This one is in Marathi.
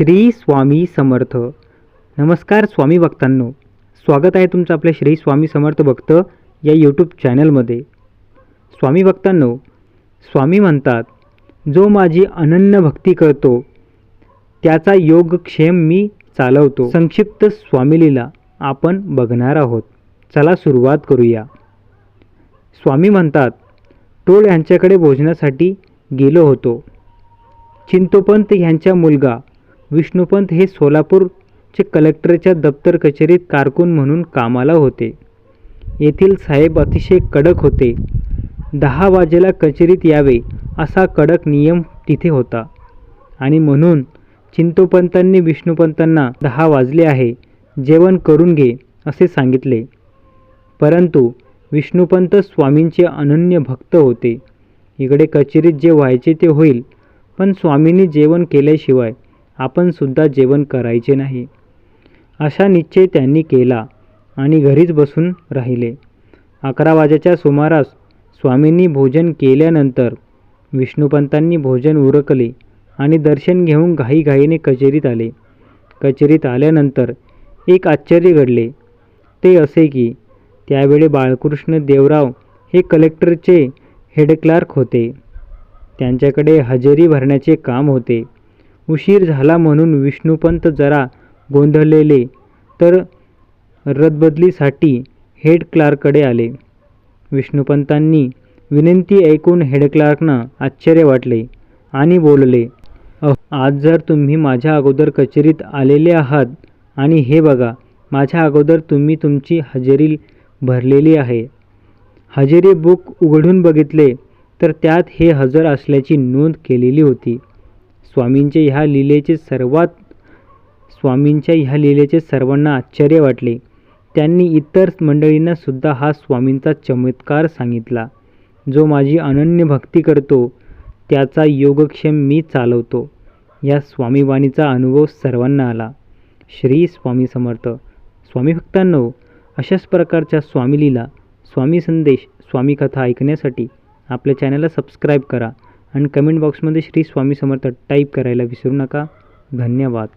श्री स्वामी समर्थ. नमस्कार स्वामी भक्तांनो. स्वागत आहे तुमचं आपल्या श्री स्वामी समर्थ भक्त या यूट्यूब चॅनलमध्ये स्वामी भक्तांनो स्वामी म्हणतात जो माझी अनन्य भक्ती करतो त्याचा योगक्षेम मी चालवतो. संक्षिप्त स्वामीलीला आपण बघणार आहोत. चला सुरुवात करूया. स्वामी म्हणतात टोळ यांच्याकडे भोजनासाठी गेलो होतो. चिंतोपंत यांचा मुलगा विष्णुपंत हे सोलापूरचे कलेक्टरच्या दप्तर कचेरीत कारकून म्हणून कामाला होते. येथील साहेब अतिशय कडक होते. दहा वाजेला कचेरीत यावे असा कडक नियम तिथे होता. आणि म्हणून चिंतोपंतांनी विष्णुपंतांना दहा वाजले आहे जेवण करून घे असे सांगितले. परंतु विष्णुपंत स्वामींचे अनन्य भक्त होते. इकडे कचेरीत जे व्हायचे ते होईल पण स्वामींनी जेवण केल्याशिवाय आपणसुद्धा जेवण करायचे नाही. असा निश्चय त्यांनी केला आणि घरीच बसून राहिले. अकरा वाजेच्या सुमारास स्वामींनी भोजन केल्यानंतर विष्णुपंतांनी भोजन उरकले आणि दर्शन घेऊन घाईघाईने कचेरीत आले. कचेरीत आल्यानंतर एक आश्चर्य घडले. ते असे की त्यावेळी बाळकृष्ण देवराव हे कलेक्टरचे हेड क्लार्क होते. त्यांच्याकडे हजेरी भरण्याचे काम होते. उशीर झाला म्हणून विष्णुपंत जरा गोंधळलेले तर रदबदलीसाठी हेड क्लार्ककडे आले. विष्णुपंतांनी विनंती ऐकून हेडक्लार्कना आश्चर्य वाटले आणि बोलले अह आज जर तुम्ही माझ्या अगोदर कचेरीत आलेले आहात आणि हे बघा माझ्या अगोदर तुम्ही तुमची हजेरी भरलेली आहे. हजेरी बुक उघडून बघितले तर त्यात हे हजर असल्याची नोंद केलेली होती. स्वामींच्या ह्या लीलेचे सर्वात स्वामींच्या ह्या लीलेचे सर्वांना आश्चर्य वाटले. त्यांनी इतर मंडळींना सुद्धा हा स्वामींचा चमत्कार सांगितला. जो माझी अनन्य भक्ती करतो त्याचा योगक्षेम मी चालवतो. या स्वामीवाणीचा अनुभव सर्वांना आला. श्री स्वामी समर्थ. स्वामी भक्तांनो अशाच प्रकारच्या स्वामीलीला स्वामी संदेश स्वामी कथा ऐकण्यासाठी आपल्या चॅनलला सबस्क्राईब करा. आणि कमेंट बॉक्समध्ये श्री स्वामी समर्थ टाईप करायला विसरू नका. धन्यवाद.